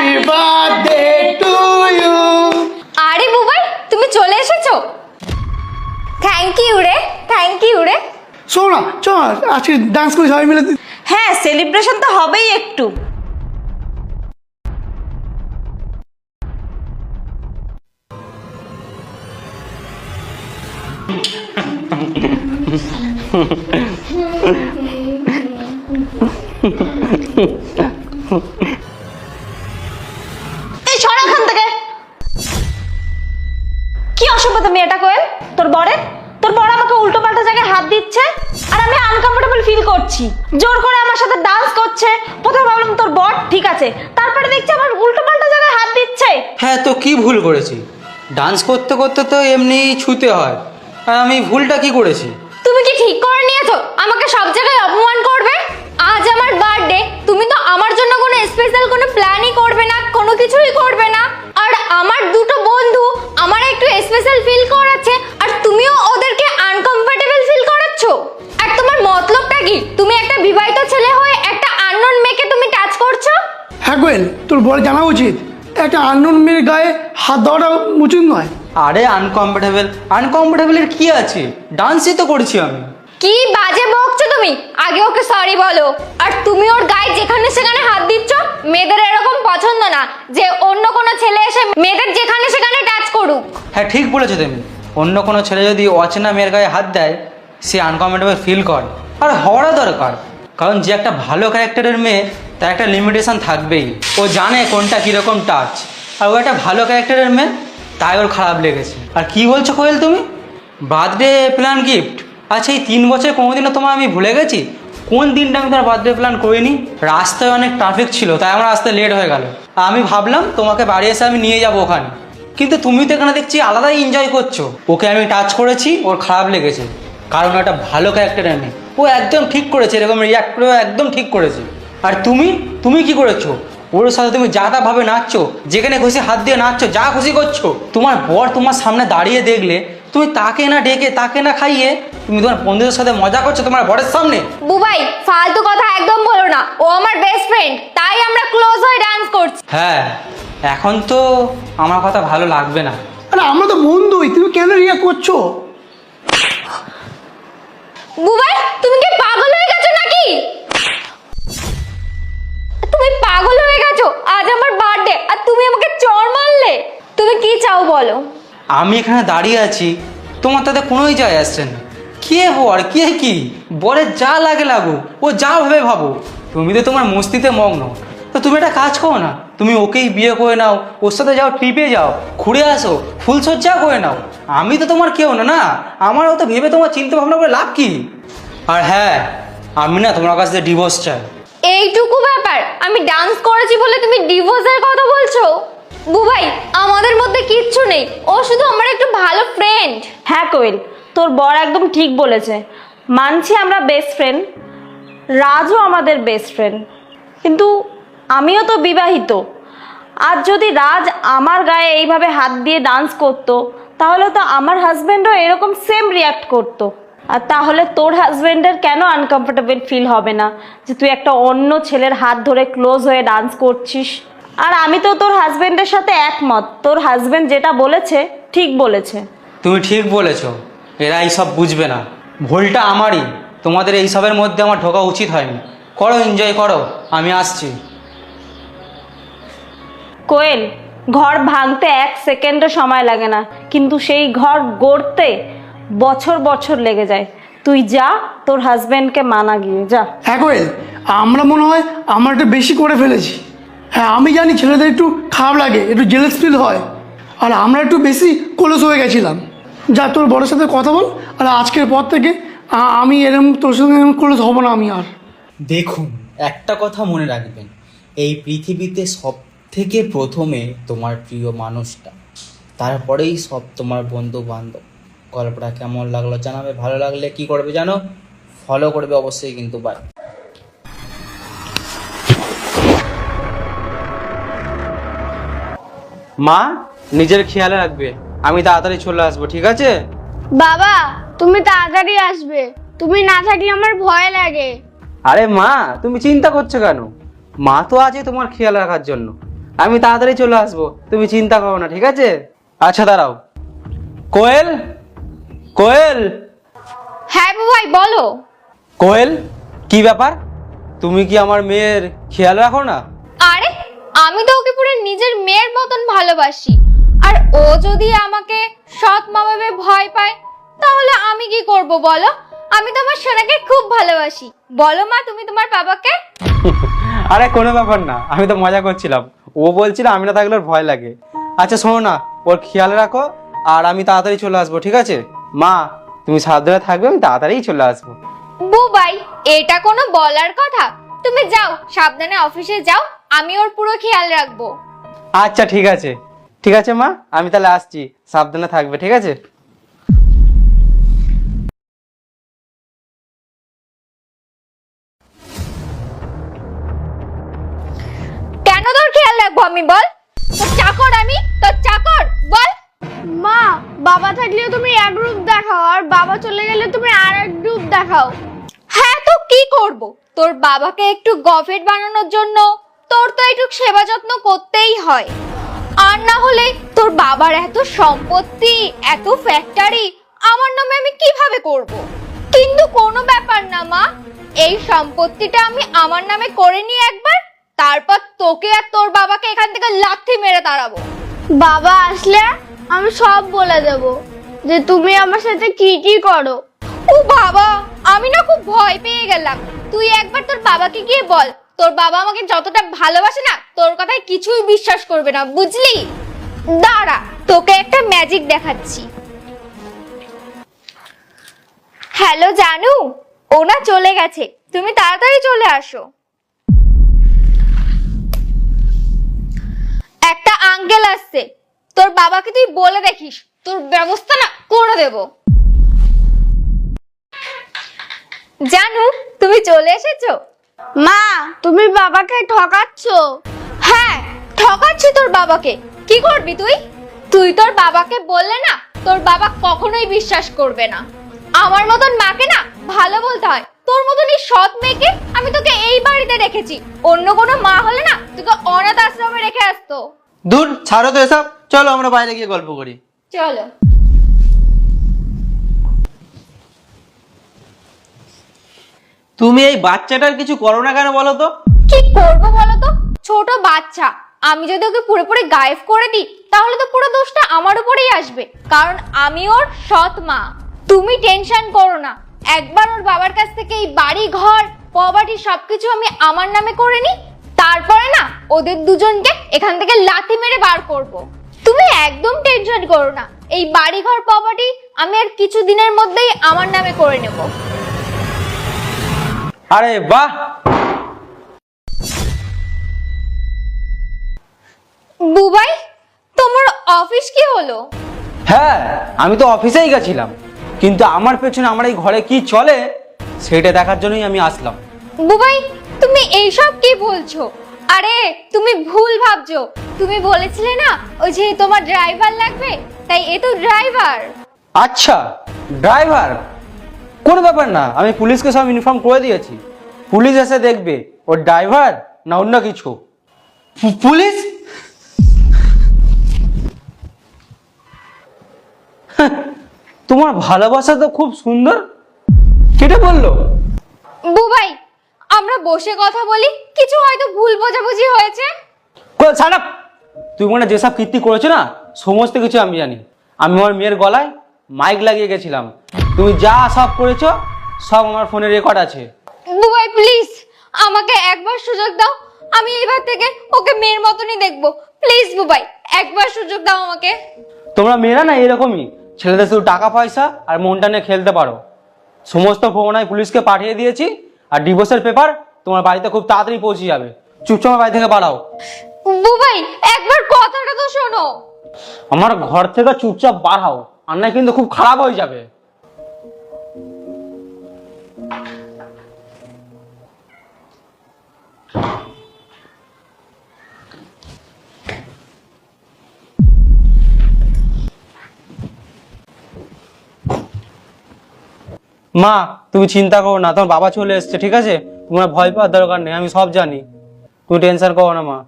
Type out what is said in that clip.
Happy birthday to you আরে বুবাই তুমি চলে এসেছ? থ্যাংক ইউ রে থ্যাংক ইউ রে। শোনো চল আজকে ডান্স করি সবাই মিলে হ্যাঁ সেলিব্রেশন তো হবেই একটু। অসভ্যতা মেয়েটা কোয়েল? তোর বরে তোর বর আমাকে উল্টো পাল্টা জায়গায় হাত দিচ্ছে আর আমি আনকমফোর্টেবল ফিল করছি। জোর করে আমার সাথে ডান্স করছে। প্রথমে ভাবলাম তোর বর ঠিক আছে। তারপরে দেখছি আমার উল্টো পাল্টা জায়গায় হাত দিচ্ছে। হ্যাঁ তো কি ভুল করেছি? ডান্স করতে করতে তো এমনি ছুতে হয়। আর আমি ভুলটা কি করেছি? তুমি কি ঠিক করে নিয়েছো? আমাকে সব জায়গায় অপমান করবে আজ আমার বার্থডে তুমি তো আমার জন্য কোনো স্পেশাল কোনো প্ল্যানই করবে না কোনো কিছুই করবে না আর আমার দুটো বন্ধু আমার একটু স্পেশাল ফিল করাচ্ছে আর তুমিও ওদেরকে আনকমফোর্টেবল ফিল করাচ্ছ? আর তোমার মতলবটা কি? তুমি একটা বিবাহিত ছেলে হয়ে একটা আননোন মেয়েকে তুমি টাচ করছ? হ্যাঁ কোয়েল তোর বড় জানা উচিত। একটা আননোন মেয়ের গায়ে হাত দেওয়াটা উচিত নয়। আরে আনকমফোর্টেবল আনকমফোর্টেবলের কি আছে? ডান্সই তো করছি আমি। কি বাজে বকছো তুমি? আগে ওকে সরি বলো। আর তুমি ওর গায়ে যেখানে সেখানে হাত দিচ্ছ, মেয়েদের এরকম পছন্দ না যে অন্য কোনো ছেলে এসে মেয়েদের যেখানে সেখানে টাচ করুক। হ্যাঁ ঠিক বলেছ তুমি। অন্য কোনো ছেলে যদি অচেনা মেয়ের গায়ে হাত দেয়, সে আনকমফোর্টেবল ফিল করে। আর হওয়ারও দরকার। কারণ যে একটা ভালো ক্যারেক্টারের মেয়ে, তার একটা লিমিটেশন থাকবেই। ও জানে কোনটা কীরকম টাচ আর ও একটা ভালো ক্যারেক্টারের মেয়ে, তাই ওর খারাপ লেগেছে। আর কি বলছো কোয়েল তুমি? বার্থডে প্ল্যান গিফট আচ্ছা এই তিন বছর কোনোদিনও তোমার আমি ভুলে গেছি? কোন দিনটা আমি তোমার বার্থডে প্ল্যান করিনি? রাস্তায় অনেক ট্রাফিক ছিল, তাই আমার আসতে লেট হয়ে গেল। আমি ভাবলাম তোমাকে বাড়ি এসে আমি নিয়ে যাব ওখানে। কিন্তু তুমি তো এখানে দেখছি আলাদাই এনজয় করছ। ওকে আমি টাচ করেছি, ওর খারাপ লেগেছে। কারণ একটা ভালো ক্যারেক্টারের মেয়ে ও একদম ঠিক করেছে, এরকম রিয়াক্ট করে একদম ঠিক করেছে। আর তুমি? তুমি কি করেছ? ওর সাথে তুমি যা ভাবে নাচছো, যেখানে খুশি হাত দিয়ে নাচছো, যা খুশি করছ। তোমার বর তোমার সামনে দাঁড়িয়ে দেখলে তুমি তাকে না ডেকে তাকে না খাইয়ে তুমি তোমার বন্ধুদের সাথে মজা করছ তোমার বরের সামনে? বুবাই ফালতু কথা একদম বলো না। ও আমার বেস্ট ফ্রেন্ড তাই আমরা ক্লোজ হয়ে ডান্স করছি। হ্যাঁ এখন তো আমার কথা ভালো লাগবে না। আরে আমরা তো বন্ধুই তুমি কেন রিয়া করছ? বুবাই তুমি কি পাগল হয়ে গেছো নাকি? তুমি পাগল হয়ে গেছো আজ আমার বার্থডে আর তুমি আমাকে চড় মারলে। তুমি কি চাও বলো? আমি এখানে দাঁড়িয়ে আছি, তোমার তাতে কোনোই যায় আসছে না। কে বর কে কি? বরের যা লাগে লাগুক, ও যা ভাবে ভাবো। তুমি তো তোমার মস্তিতে মগ্ন। তো তুমি একটা কাজ করো না, তুমি ওকেই বিয়ে করে নাও, ওর সাথে যাও, ট্রিপে যাও, ঘুরে আসো ফুলসজ্জা করে নাও। আমি তো তোমার কেউ না না? আমার তো ভেবে তোমার চিন্তা ভাবনা করে লাভ কি? আর হ্যাঁ আমি না তোমার কাছ থেকে ডিভোর্স চাই। এইটুকু ব্যাপার, আমি ডান্স করেছি বলে তুমি ডিভোর্সের কথা বলছো? বুবাই, আমাদের মধ্যে কিচ্ছু নেই। ও শুধু আমার একটু ভালো ফ্রেন্ড হ্যাঁ কোয়েল, তোর বর একদম ঠিক বলেছে। মানছি আমরা বেস্ট ফ্রেন্ড রাজও আমাদের বেস্ট ফ্রেন্ড কিন্তু আমিও তো বিবাহিত। আর যদি রাজ আমার গায়ে এইভাবে হাত দিয়ে ডান্স করতো, তাহলে তো আমার হাজব্যান্ডও এরকম সেম রিয়াক্ট করতো। আর তাহলে তোর হাজব্যান্ডের কেন আনকমফোর্টেবল ফিল হবে না, যে তুই একটা অন্য ছেলের হাত ধরে ক্লোজ হয়ে ডান্স করছিস? আর আমি তো তোর হাজবেন্ডের সাথে একমত। তোর হাজবেন্ড যেটা বলেছে ঠিক বলেছে। তুমি ঠিক বলেছ। এরা এইসব বুঝবে না। ভুলটা আমারই। তোমাদের এইসবের মধ্যে আমার ঢোকা উচিত হয়নি। করো এনজয় করো। আমি আসছি। কোয়েল ঘর ভাঙতে এক সেকেন্ডও সময় লাগে না। কিন্তু সেই ঘর গড়তে বছর বছর লেগে যায়। তুই যা তোর হাজবেন্ডকে মানা গিয়ে যা। হ্যাঁ কোয়েল আমরা মনে হয় আমরা একটু বেশি করে ফেলেছি। হ্যাঁ আমি জানি ছেলেদের একটু খারাপ লাগে, একটু জেলাস ফিল হয়। আর আমরা একটু বেশি কলস হয়ে গেছিলাম। যা, তোর বড়োর সাথে কথা বল, আর আজকের পর থেকে আমি এরকম তোর সঙ্গে এরকম কলস হব না আমি আর। দেখুন, একটা কথা মনে রাখবেন, এই পৃথিবীতে সব থেকে প্রথমে তোমার প্রিয় মানুষটা, তারপরেই সব তোমার বন্ধু বান্ধব গল্পটা কেমন লাগল জানাবে, ভালো লাগলে কি করবে জানো? ফলো করবে অবশ্যই কিন্তু বাই মা নিজের খেয়ালে রাখবে। আমি তাড়াতাড়ি চলে আসব ঠিক আছে? বাবা তুমি তাড়াতাড়ি আসবে। তুমি না থাকলে আমার ভয় লাগে। আরে মা তুমি চিন্তা করছ কেন? মা তো আছে তোমার খেয়াল রাখার জন্য। আমি তাড়াতাড়ি চলে আসব তুমি চিন্তা করো না ঠিক আছে? আচ্ছা দাঁড়াও। কোয়েল? কোয়েল? হ্যাঁ ভাই বলো। কোয়েল কি ব্যাপার? তুমি কি আমার মেয়ের খেয়াল রাখো না? আমি তো ওকে পুরো নিজের মেয়ের মতন ভালোবাসি। আর ও যদি আমাকে সৎ মা ভাবে ভয় পায় তাহলে আমি কি করব বলো? আমি তো আমার সোনাকে খুব ভালোবাসি। বলো মা তুমি তোমার বাবাকে? আরে কোনো ব্যাপার না আমি তো মজা করছিলাম। ও বলছিল আমি না থাকলে ওর ভয় লাগে। আচ্ছা শোনো না ওর খেয়াল রাখো আর আমি তাড়াতাড়ি চলে আসব ঠিক আছে? মা তুমি সাবধানে থাকবে আমি তাড়াতাড়ি চলে আসব। বুবাই এটা কোনো বলার কথা। তুমি যাও সাবধানে অফিসে যাও আমি ওর পুরো খেয়াল রাখব। আচ্ছা ঠিক আছে। ঠিক আছে মা? আমি তাহলে আসছি। সাবধানে থাকবে ঠিক আছে? কেন তোর খেয়াল রাখব আমি বল? তোর চাকর আমি? তোর চাকর বল? মা বাবা থাকলেও তুমি এক রূপ দেখাও আর বাবা চলে গেলে তুমি আর এক রূপ দেখাও। হ্যাঁ তো কি করব? তোর বাবাকে একটু গভেট বানানোর জন্য তোর তো একটু সেবা যত্ন করতেই হয়। আর না হলে তোর বাবার এত সম্পত্তি এত ফ্যাক্টরি আমার নামে আমি কীভাবে করব? কিন্তু কোনো ব্যাপার না মা। এই সম্পত্তিটা আমি আমার নামে করে নিই একবার তারপর তোকে আর তোর বাবাকে এখান থেকে লাথি মেরে তাড়াবো। বাবা আসলে আমি সব বলে দেব যে তুমি আমার সাথে কি কি করো। ও বাবা আমি না খুব ভয় পেয়ে গেলাম। তুই একবার তোর বাবাকে গিয়ে বল তোর বাবা আমাকে যতটা ভালোবাসে না, তোর কথায় কিছুই বিশ্বাস করবে না, বুঝলি? দাঁড়া, তোকে একটা ম্যাজিক দেখাচ্ছি। হ্যালো জানু? ওনা চলে গেছে। তুমি তাড়াতাড়ি চলে আসো। একটা আঙ্কেল আসছে। তোর বাবাকে তুই বলে দেখিস, তোর ব্যবস্থা না করে দেবো। জানু, তুমি চলে এসেছ? মা তুমি বাবাকে ঠকাচ্ছ? হ্যাঁ ঠকাচ্ছি তোর বাবাকে। কি করবি তুই? তুই তোর বাবাকে বললে না তোর বাবা কখনোই বিশ্বাস করবে না। আমার মতন মাকে না ভালো বলতে হয়। তোর মতন এই সৎ মেয়েকে আমি তোকে এই বাড়িতে রেখেছি। অন্য কোনো মা হলে না তোকে অনাথ আশ্রমে রেখে আসতো। দূর ছাড়ো তো এসব। চলো আমরা বাইরে গিয়ে গল্প করি। চলো। তুমি এই বাচ্চাটার কিছু করো না কেন বলো তো? কি করব বলো তো? ছোট বাচ্চা, আমি যদি ওকে পুরোপুরি গায়েব করে দিই, তাহলে তো পুরো দোষটা আমার উপরেই আসবে। কারণ আমি ওর সৎ মা। তুমি টেনশন করো না। একবার ওর বাবার কাছ থেকে এই বাড়ি, ঘর প্রপার্টি সবকিছু আমি আমার নামে করে নিই, তারপরে না ওদের দুজনকে এখান থেকে লাথি মেরে বার করব। তুমি একদম টেনশন করো না। এই বাড়ি, ঘর প্রপার্টি আমি আর কিছু দিনের মধ্যেই আমার নামে করে নেব। আরে বাহ! বুবাই তোমার অফিস কি হলো? হ্যাঁ আমি তো অফিসেই গেছিলাম। কিন্তু আমার পেছনে আমার এই ঘরে কি চলে সেটা দেখার জন্যই আমি আসলাম। বুবাই তুমি এইসব কি বলছো? আরে তুমি ভুল ভাবছ। তুমি বলেছিলে না ওই যে তোমার ড্রাইভার লাগবে? তাই এ তো ড্রাইভার। আচ্ছা ড্রাইভার? কোনো ব্যাপার না আমি পুলিশকে সব ইনফর্ম করে দিয়েছি। পুলিশ এসে দেখবে ও ড্রাইভার না অন্য কিছু? পুলিশ? তোমার ভালোবাসা তো খুব সুন্দর। কেটে বলল? বুবাই আমরা বসে কথা বলি কিছু হয়তো ভুল বোঝাবুঝি হয়েছে। ছাড়া তুই মনে হয় যেসব কীর্তি করেছ না সমস্ত কিছু আমি জানি। আমি আমার মেয়ের গলায় মাইক লাগিয়ে গেছিলাম। তুমি যা সব করেছ সব আমার ফোনে রেকর্ড আছে। বুবাই প্লিজ আমাকে একবার সুযোগ দাও। আমি এবার থেকে ওকে মেয়ের মতনই দেখব। প্লিজ বুবাই একবার সুযোগ দাও আমাকে। তোমরা মেয়েরা না এরকমই? ছেলেদের শুধু টাকা পয়সা আর মনটা নিয়ে খেলতে পারো। সমস্ত আমি পুলিশকে পাঠিয়ে দিয়েছি আর ডিভোর্সের পেপার তোমার বাড়িতে খুব তাড়াতাড়ি পৌঁছে যাবে। চুপচাপ আমার বাড়ি থেকে বাড়াও বুবাই একবার কথাটা তো শোনো। আমার ঘর থেকে চুপচাপ বাড়াও আর না কিন্তু খুব খারাপ হয়ে যাবে। মা, তুমি চিন্তা করো না, তোমার বাবা চলে এসছে, ঠিক আছে? তোমার ভয় পাওয়ার দরকার নেই, আমি সব জানি। তুমি টেনশন করো না, মা।